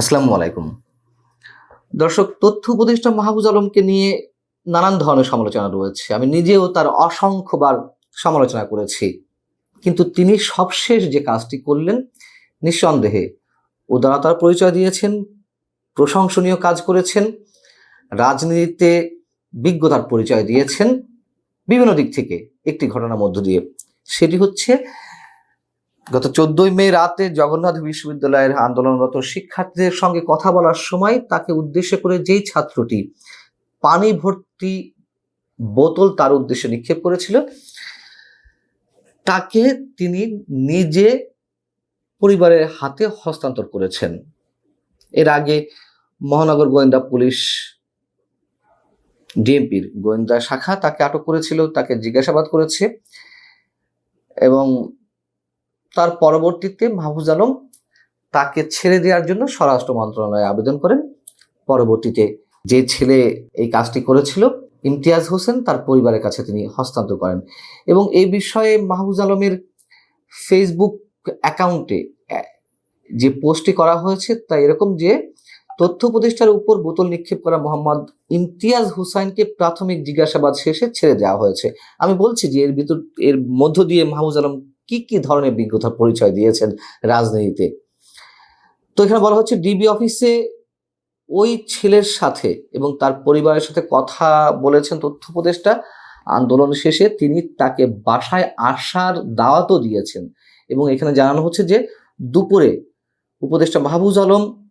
আসসালামু আলাইকুম। দর্শক, তথ্য উপদেষ্টা মাহবুজ আলমকে নিয়ে নানান ধরনের সমালোচনা রয়েছে। আমি নিজেও তার অসংখ্যবার সমালোচনা করেছি। কিন্তু তিনি সবশেষ যে কাজটি করলেন, নিঃসন্দেহে উদারতার পরিচয় দিয়েছেন, প্রশংসনীয় কাজ করেছেন, রাজনীতিতে বিজ্ঞতার পরিচয় দিয়েছেন, বিভিন্ন দিক থেকে একটি ঘটনার মধ্য দিয়ে। সেটি হচ্ছে গত চোদ্দই মে রাতে জগন্নাথ বিশ্ববিদ্যালয়ের আন্দোলনরত শিক্ষার্থীদের সঙ্গে কথা বলার সময় তাকে উদ্দেশ্য করে যেই ছাত্রটি পানি ভর্তি বোতল তার উদ্দেশ্যে নিক্ষেপ করেছিল, তাকে তিনি নিজে পরিবারের হাতে হস্তান্তর করেছেন। এর আগে মহানগর গোয়েন্দা পুলিশ ডিএমপির গোয়েন্দা শাখা তাকে আটক করেছিল, তাকে জিজ্ঞাসাবাদ করেছে এবং তার পরবর্তীতে মাহফুজ আলম তাকে ছেড়ে দেওয়ার জন্য স্বরাষ্ট্র মন্ত্রণালয়ে আবেদন করেন। পরবর্তীতে যে ছেলে এই কাজটি করেছিল, ইমতিয়াজ হোসেন, তার পরিবারের কাছে তিনি হস্তান্তর করেন। এবং এই বিষয়ে মাহফুজ আলমের ফেসবুক অ্যাকাউন্টে যে পোস্টটি করা হয়েছে, তা এরকম যে তথ্য উপদেষ্টার উপর বোতল নিক্ষেপ করা মোহাম্মদ ইমতিয়াজ হুসাইনকে প্রাথমিক জিজ্ঞাসাবাদ শেষে ছেড়ে দেওয়া হয়েছে। আমি বলছি যে এর ভিতর, এর মধ্য দিয়ে মাহফুজ আলম কি কি ধরনের বিজ্ঞতার পরিচয় দিয়েছেন রাজনীতিতে? তো এখানে বলা হচ্ছে ডিবি অফিসে ওই ছেলের সাথে এবং তার পরিবারের সাথে কথা বলেছেন তথ্য উপদেষ্টা। আন্দোলন শেষে তিনি তাকে বাসায় আসার দাওয়াতও দিয়েছেন এবং এখানে জানানো হচ্ছে যে দুপুরে উপদেষ্টা মাহবুজ আলম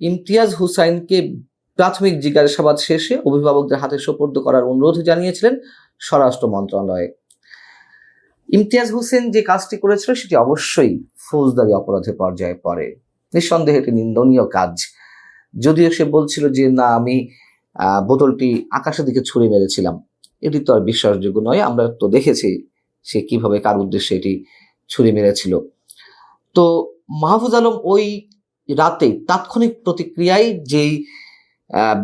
ইমতিয়াজ হুসাইনকে প্রাথমিক জিজ্ঞাসাবাদ শেষে অভিভাবকদের হাতে সোপর্দ করার অনুরোধ জানিয়েছিলেন স্বরাষ্ট্র মন্ত্রণালয়ে। ইমতিয়াজ হোসেন যে কাজটি করেছিল সেটি অবশ্যই ফৌজদারি অপরাধের পর্যায়ে পড়ে। নিঃসন্দেহে একটি নিন্দনীয় কাজ। যদিও সে বলছিল যে, না, আমি বোতলটি আকাশের দিকে ছুঁড়ে মেরেছিলাম। এটি তো আর বিশ্বাসযোগ্য নয়, আমরা তো দেখেছি সে কীভাবে, কার উদ্দেশ্যে এটি ছুঁড়ে মেরেছিল। তো মাহফুজ আলম ওই রাতে তাৎক্ষণিক প্রতিক্রিয়ায় যেই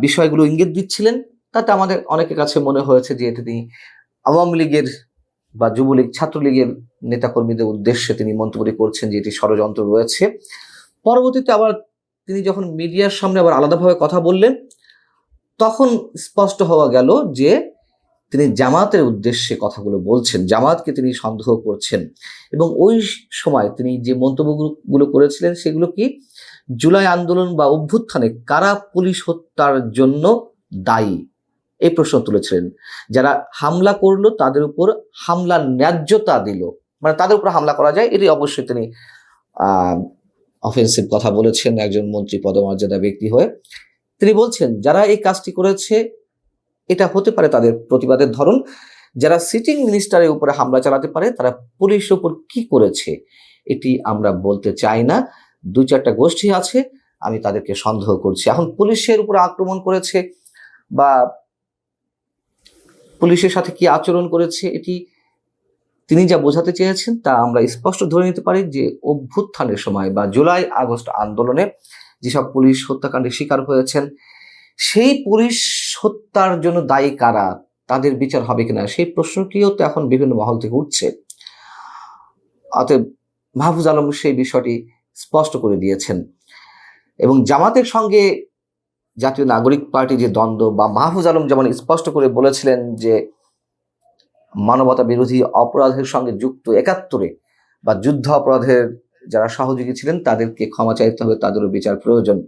বিষয়গুলো ইঙ্গিত দিচ্ছিলেন, তাতে আমাদের অনেকের কাছে মনে হয়েছে যে তিনি আওয়ামী লীগের বা যুবলীগ, ছাত্রলীগের নেতাকর্মীদের উদ্দেশ্যে তিনি মন্তব্য করছেন যে এটি ষড়যন্ত্র রয়েছে। পরবর্তীতে আবার তিনি যখন মিডিয়ার সামনে আবার আলাদাভাবে কথা বললেন, তখন স্পষ্ট হওয়া গেল যে তিনি জামাতের উদ্দেশ্যে কথাগুলো বলছেন, জামাতকে তিনি সন্দেহ করছেন। এবং ওই সময় তিনি যে মন্তব্যগুলো করেছিলেন, সেগুলো কি? জুলাই আন্দোলন বা অভ্যুত্থানে কারা পুলিশ হত্যার জন্য দায়ী? এই প্রশ্ন তুলেছিলেন। যারা হামলা করল তাদের উপর হামলার ন্যায্যতা দিল। মানে তাদের উপর হামলা করা যায়, এটি অবশ্যই তিনি অফেন্সিভ কথা বলেছেন একজন মন্ত্রী পদমর্যাদা ব্যক্তি হয়ে। তিনি বলছেন, যারা এই কাজটি করেছে, এটা হতে পারে তাদের প্রতিবাদের ধরন। যারা সিটিং মিনিস্টারের উপরে হামলা চালাতে পারে, তারা পুলিশের উপর কি করেছে, এটি আমরা বলতে চাই না। দুই চারটা গোষ্ঠী আছে, আমি তাদেরকে সন্দেহ করছি। এখন পুলিশের উপর আক্রমণ করেছে বা পুলিশের সাথে কি আচরণ করেছে এটি তিনি যা বোঝাতে চেয়েছেন তা আমরা স্পষ্ট ধরে নিতে পারি যে অভ্যুত্থানের সময় বা জুলাই আগস্ট আন্দোলনে যেসব পুলিশ হত্যাকাণ্ডের শিকার হয়েছেন, সেই পুলিশ হত্যার জন্য দায়ী কারা? তাদের বিচার হবে কিনা? সেই প্রশ্নটিও তো এখন বিভিন্ন মহল থেকে উঠছে। অতএব মাহফুজ আলম সেই বিষয়টি স্পষ্ট করে দিয়েছেন। এবং জামাতের সঙ্গে জাতীয় নাগরিক পার্টি যে দ্বন্দ্ব বা মাহফুজ আলম যেমন স্পষ্ট করে বলেছিলেন যে মানবতা বিরোধী অপরাধের সঙ্গে যুক্ত একাত্তরে বা যুদ্ধ অপরাধের যারা সহযোগী ছিলেন তাদেরকে ক্ষমা চাইতে হবে, তাদেরও বিচার প্রয়োজন।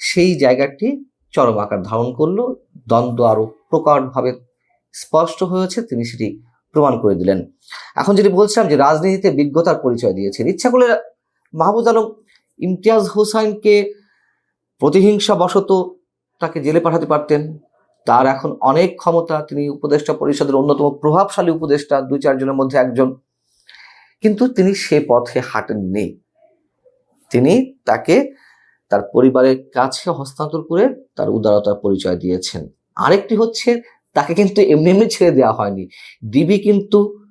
সেই জায়গাটি চরম আকার ধারণ করল, দ্বন্দ্ব আরও প্রকটভাবে স্পষ্ট হয়েছে, তিনি সেটি প্রমাণ করে দিলেন। এখন যেটি বলছিলাম যে রাজনীতিতে বিজ্ঞতার পরিচয় দিয়েছেন, ইচ্ছা করলে মাহবুজ আলম ইমতিয়াজ হোসাইনকে প্রতিহিংসা বশত তাকে জেলে পাঠাতে পারতেন। তার এখন অনেক ক্ষমতা। তিনি উপদেষ্টা পরিষদের অন্যতম প্রভাবশালী উপদেষ্টা, দুই চারজনের মধ্যে একজন। কিন্তু তিনি সে পথে হাঁটেননি। তিনি তাকে তার পরিবারের কাছে হস্তান্তর করে তার উদারতার পরিচয় দিয়েছেন। আরেকটি হচ্ছে, তাকে কিন্তু এমনি এমনি ছেড়ে দেওয়া হয়নি। ডিবি কিন্তু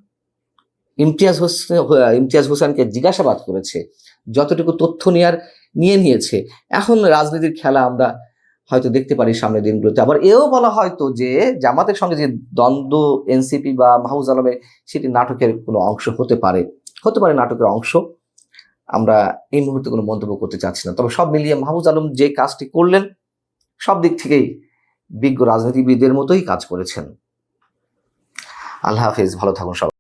ইমতিয়াজ হোসেন, ইমতিয়াজ হোসেনকে জিজ্ঞাসাবাদ করেছে। যতটুকু তথ্য নেয়ার নিয়ে নিয়েছে। এখন রাজনীতির খেলা আমরা হয়তো দেখতে পারি সামনের দিনগুলোতে। আবার এও বলা হয়তো যে, জামাতের সঙ্গে যে দ্বন্দ্ব, এনসিপি বা মাহবুজ আলমের, সেটি নাটকের কোনো অংশ হতে পারে। হতে পারে নাটকের অংশ। আমরা এই মুহূর্তে কোনো মন্তব্য করতে চাচ্ছি না। তবে সব মিলিয়ে মাহবুজ আলম যে কাজটি করলেন, সব দিক থেকেই বিজ্ঞ রাজনীতিবিদদের মতোই কাজ করেছেন। আল্লাহ হাফিজ, ভালো থাকুন সবাই।